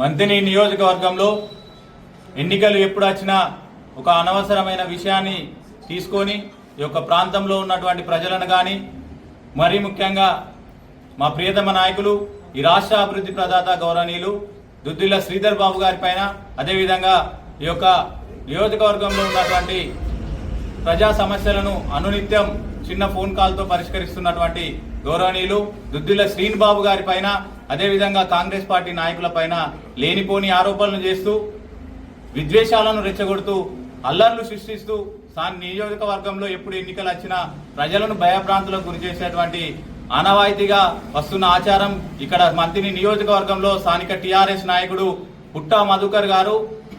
మంతిని నియోజకవర్గంలో ఎన్నికలు ఎప్పుడు వచ్చినా ఒక అనవసరమైన విషయాన్ని తీసుకొని ఈ యొక్క ప్రాంతంలో ఉన్నటువంటి ప్రజలను కానీ మరీ ముఖ్యంగా మా ప్రియతమ నాయకులు ఈ రాష్ట్ర అభివృద్ధి ప్రదాత గౌరవనీయులు దుద్దిల్ల శ్రీధర్ బాబు గారి పైన అదేవిధంగా ఈ యొక్క నియోజకవర్గంలో ఉన్నటువంటి ప్రజా సమస్యలను అనునిత్యం చిన్న ఫోన్ కాల్తో పరిష్కరిస్తున్నటువంటి గౌరవనీయులు దుద్దిల్ల శ్రీన్ బాబు గారి పైన అదేవిధంగా కాంగ్రెస్ పార్టీ నాయకుల పైన లేనిపోని ఆరోపణలు చేస్తూ విద్వేషాలను రెచ్చగొడుతూ అల్లర్లు సృష్టిస్తూ సాన్ నియోజకవర్గంలో ఎప్పుడు ఎన్నికలు వచ్చినా ప్రజలను భయభ్రాంతులకు గురి చేసేటువంటి ఆనవాయితీగా వస్తున్న ఆచారం ఇక్కడ మంత్రిని నియోజకవర్గంలో స్థానిక టీఆర్ఎస్ నాయకుడు పుట్టా మధుకర్ గారు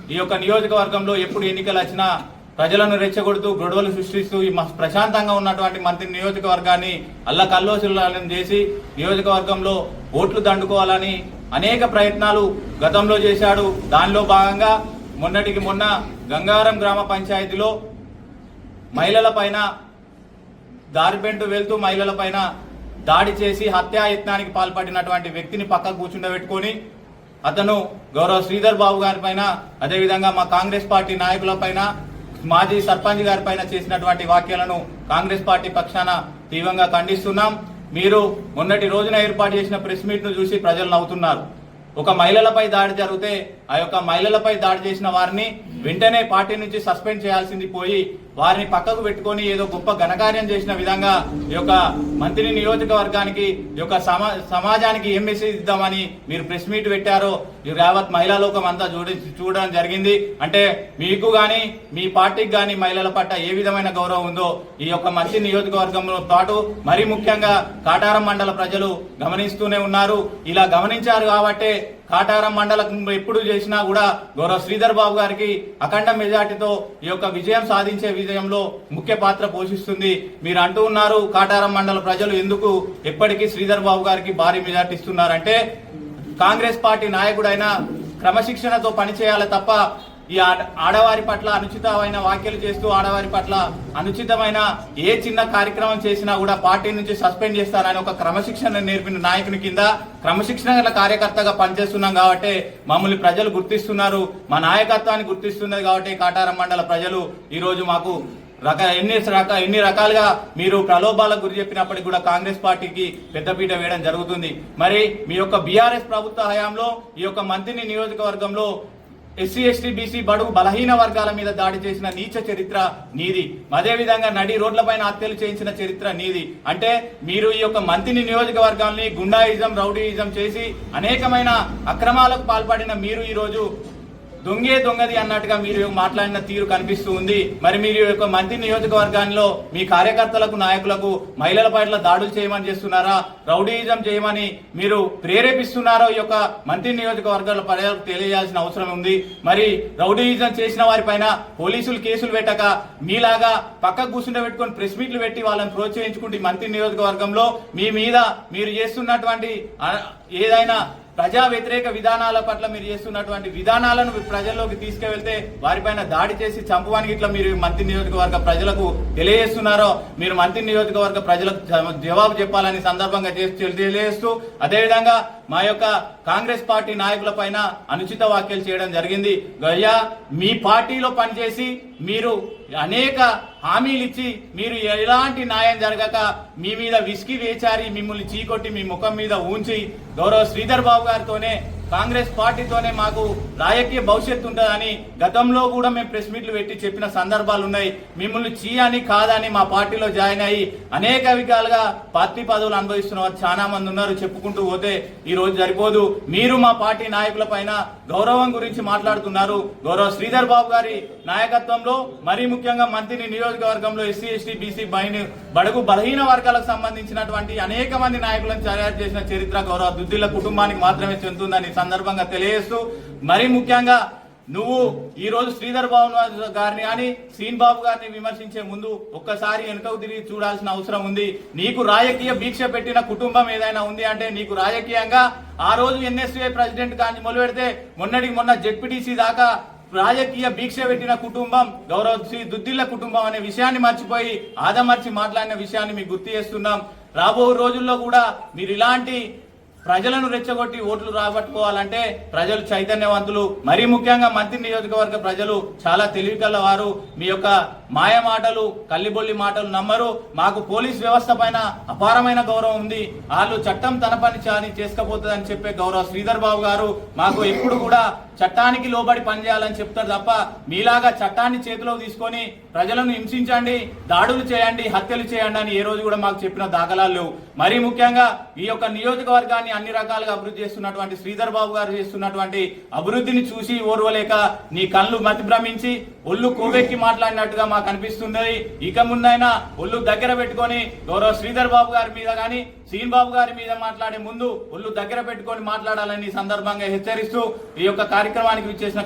ఈ యొక్క నియోజకవర్గంలో ఎప్పుడు ఎన్నికలు వచ్చినా ప్రజలను రెచ్చగొడుతూ గొడవలు సృష్టిస్తూ ఈ మ- ప్రశాంతంగా ఉన్నటువంటి మంత్రి నియోజకవర్గాన్ని అల్లకల్లోసులను చేసి నియోజకవర్గంలో ఓట్లు దండుకోవాలని అనేక ప్రయత్నాలు గతంలో చేశాడు. దానిలో భాగంగా మొన్నటికి మొన్న గంగారం గ్రామ పంచాయతీలో మహిళల పైన దారిపెంటు వెళ్తూ మహిళల పైన దాడి చేసి హత్యాయత్నానికి పాల్పడినటువంటి వ్యక్తిని పక్కకు కూర్చుండబెట్టుకొని అతను గౌరవ శ్రీధర్ బాబు గారి పైన అదేవిధంగా మా కాంగ్రెస్ పార్టీ నాయకుల పైన మాజీ సర్పంచ్ గారి పైన చేసినటువంటి వ్యాఖ్యలను కాంగ్రెస్ పార్టీ పక్షాన తీవ్రంగా ఖండిస్తున్నాం. మీరు మొన్నటి రోజున ఏర్పాటు చేసిన ప్రెస్ మీట్ను చూసి ప్రజలు నవ్వుతున్నారు. ఒక మహిళలపై దాడి జరిగితే ఆ యొక్క మహిళలపై దాడి చేసిన వారిని వెంటనే పార్టీ నుంచి సస్పెండ్ చేయాల్సింది పోయి వారిని పక్కకు పెట్టుకొని ఏదో గొప్ప ఘనకార్యం చేసిన విధంగా ఈ యొక్క మంత్రి నియోజకవర్గానికి ఈ యొక్క సమా సమాజానికి ఏం మెసేజ్ ఇద్దామని మీరు ప్రెస్ మీట్ పెట్టారో ఈ యావత్ మహిళా లోకం అంతా చూడ చూడడం జరిగింది. అంటే మీకు కానీ మీ పార్టీకి కానీ మహిళల పట్ల ఏ విధమైన గౌరవం ఉందో ఈ యొక్క మంత్రి నియోజకవర్గంలో పాటు మరీ ముఖ్యంగా కాటారం మండల ప్రజలు గమనిస్తూనే ఉన్నారు. ఇలా గమనించారు కాబట్టే కాటారం మండలం ఎప్పుడు చేసినా కూడా గౌరవ శ్రీధర్ బాబు గారికి అఖండ మెజార్టీతో ఈ యొక్క విజయం సాధించే విజయంలో ముఖ్య పాత్ర పోషిస్తుంది. మీరు అంటూ ఉన్నారు కాటారం మండల ప్రజలు ఎందుకు ఎప్పటికీ శ్రీధర్ బాబు గారికి భారీ మెజార్టీ ఇస్తున్నారంటే కాంగ్రెస్ పార్టీ నాయకుడైన క్రమశిక్షణతో పనిచేయాలి తప్ప ఈ ఆడ- ఆడవారి పట్ల అనుచితమైన వ్యాఖ్యలు చేస్తూ ఆడవారి పట్ల అనుచితమైన ఏ చిన్న కార్యక్రమం చేసినా కూడా పార్టీ నుంచి సస్పెండ్ చేస్తారని ఒక క్రమశిక్షణ నేర్పిన నాయకుని కింద క్రమశిక్షణ కార్యకర్తగా పనిచేస్తున్నాం కాబట్టి మమ్మల్ని ప్రజలు గుర్తిస్తున్నారు. మా నాయకత్వాన్ని గుర్తిస్తున్నది కాబట్టి కాటారం మండల ప్రజలు ఈరోజు మాకు రక ఎన్ని రక ఎన్ని రకాలుగా మీరు ప్రలోభాలకు గురి చెప్పినప్పటికీ కూడా కాంగ్రెస్ పార్టీకి పెద్దపీట వేయడం జరుగుతుంది. మరి మీ యొక్క బీఆర్ఎస్ ప్రభుత్వ హయాంలో ఈ యొక్క మంత్రిని నియోజకవర్గంలో ఎస్సీ ఎస్టీ బీసీ బడుగు బలహీన వర్గాల మీద దాడి చేసిన నీచ చరిత్ర నీది. అదే విధంగా నడి రోడ్లపైన హత్యలు చేయించిన చరిత్ర నీది. అంటే మీరు ఈ యొక్క మంత్రిని నియోజకవర్గాన్ని గుండాయిజం రౌడీయిజం చేసి అనేకమైన అక్రమాలకు పాల్పడిన మీరు ఈరోజు దొంగే దొంగది అన్నట్టుగా మీరు మాట్లాడిన తీరు కనిపిస్తూ ఉంది. మరి మీరు ఈ యొక్క మంత్రి నియోజకవర్గాల్లో మీ కార్యకర్తలకు నాయకులకు మహిళల పట్ల దాడులు చేయమని చేస్తున్నారా? రౌడీయిజం చేయమని మీరు ప్రేరేపిస్తున్నారో ఈ యొక్క మంత్రి నియోజకవర్గాల ప్రజలకు తెలియజేయాల్సిన అవసరం ఉంది. మరి రౌడీయిజం చేసిన వారి పైన పోలీసులు కేసులు పెట్టక మీలాగా పక్క కూర్చుండే పెట్టుకొని ప్రెస్ మీట్లు పెట్టి వాళ్ళని ప్రోత్సహించుకుంటే మంత్రి నియోజకవర్గంలో మీ మీద మీరు చేస్తున్నటువంటి ఏదైనా ప్రజా వ్యతిరేక విధానాల పట్ల మీరు చేస్తున్నటువంటి విధానాలను ప్రజల్లోకి తీసుకువెళ్తే వారిపైన దాడి చేసి చంపడానికి ఇట్లా మీరు మంత్రి నియోజకవర్గ ప్రజలకు తెలియజేస్తున్నారో మీరు మంత్రి నియోజకవర్గ ప్రజలకు జ- జవాబు చెప్పాలని సందర్భంగా తెలియజేస్తూ అదేవిధంగా మా యొక్క కాంగ్రెస్ పార్టీ నాయకుల పైన అనుచిత వ్యాఖ్యలు చేయడం జరిగింది. గయ్యా మీ పార్టీలో పనిచేసి మీరు అనేక హామీలు ఇచ్చి మీరు ఎలాంటి న్యాయం జరగక మీ మీద విసికి వేచారి మిమ్మల్ని చీకొట్టి మీ ముఖం మీద ఉంచి గౌరవ శ్రీధర్ బాబు గారితోనే కాంగ్రెస్ పార్టీతోనే మాకు రాజకీయ భవిష్యత్తు ఉంటుందని గతంలో కూడా మేము ప్రెస్ మీట్లు పెట్టి చెప్పిన సందర్భాలు ఉన్నాయి. మిమ్మల్ని చీయని కాదని మా పార్టీలో జాయిన్ అయ్యి అనేక విధాలుగా పార్టీ పదవులు అనుభవిస్తున్న వారు చాలా మంది ఉన్నారు. చెప్పుకుంటూ పోతే ఈ రోజు సరిపోదు. మీరు మా పార్టీ నాయకుల పైన గౌరవం గురించి మాట్లాడుతున్నారు. గౌరవ శ్రీధర్ బాబు గారి నాయకత్వంలో మరీ ముఖ్యంగా మంత్రిని నియోజకవర్గంలో ఎస్సీ ఎస్టీ బీసీ బైని బడుగు బలహీన వర్గాలకు సంబంధించినటువంటి అనేక మంది నాయకులను తయారు చేసిన చరిత్ర గౌరవ దుద్దిల కుటుంబానికి మాత్రమే చెందుతుందని సందర్భంగా తెలియజేస్తూ మరీ ముఖ్యంగా నువ్వు ఈ రోజు శ్రీధర్ బాబు గారిని కానీ శ్రీన్ బాబు గారిని విమర్శించే ముందు ఒక్కసారి వెనుకకు తిరిగి చూడాల్సిన అవసరం ఉంది. నీకు రాజకీయ భీక్ష పెట్టిన కుటుంబం ఏదైనా ఉంది అంటే నీకు రాజకీయంగా ఆ రోజు ఎన్ఎస్ఏ ప్రెసిడెంట్ కానీ మొదలు పెడితే మొన్నటికి మొన్న జెడ్పీటీసీ దాకా రాజకీయ భీక్ష పెట్టిన కుటుంబం గౌరవ శ్రీ దుద్దిల్ల కుటుంబం అనే విషయాన్ని మర్చిపోయి ఆదమర్చి మాట్లాడిన విషయాన్ని మీకు గుర్తు చేస్తున్నాం. రాబో రోజుల్లో కూడా మీరు ఇలాంటి ప్రజలను రెచ్చగొట్టి ఓట్లు రాబట్టుకోవాలంటే ప్రజలు చైతన్యవంతులు. మరీ ముఖ్యంగా మంత్రి నియోజకవర్గ ప్రజలు చాలా తెలివి వారు మీ యొక్క మాయ మాటలు కల్లిబొల్లి మాటలు నమ్మరు. మాకు పోలీస్ వ్యవస్థ పైన అపారమైన గౌరవం ఉంది. వాళ్ళు చట్టం తన పని చాని చేసుకపోతుంది అని చెప్పే గౌరవ శ్రీధర్ బాబు గారు మాకు ఎప్పుడు కూడా చట్టానికి లోబడి పనిచేయాలని చెప్తారు తప్ప మీలాగా చట్టాన్ని చేతిలో తీసుకొని ప్రజలను హింసించండి దాడులు చేయండి హత్యలు చేయండి అని ఏ రోజు కూడా మాకు చెప్పిన దాఖలాలు లేవు. మరీ ముఖ్యంగా ఈ యొక్క నియోజకవర్గాన్ని అన్ని రకాలుగా అభివృద్ధి చేస్తున్నటువంటి శ్రీధర్ బాబు గారు చేస్తున్నటువంటి అభివృద్ధిని చూసి ఓర్వలేక నీ కళ్ళు మతిభ్రమించి ఒళ్ళు కోవెక్కి మాట్లాడినట్టుగా మాకు అనిపిస్తుంది. ఇక ముందైనా ఒళ్ళు దగ్గర పెట్టుకొని గౌరవ శ్రీధర్ బాబు గారి మీద కానీ సీన్ బాబు గారి మీద మాట్లాడే ముందు ఒళ్ళు దగ్గర పెట్టుకొని మాట్లాడాలని సందర్భంగా హెచ్చరిస్తూ ఈ యొక్క కార్యక్రమానికి విచ్చేసిన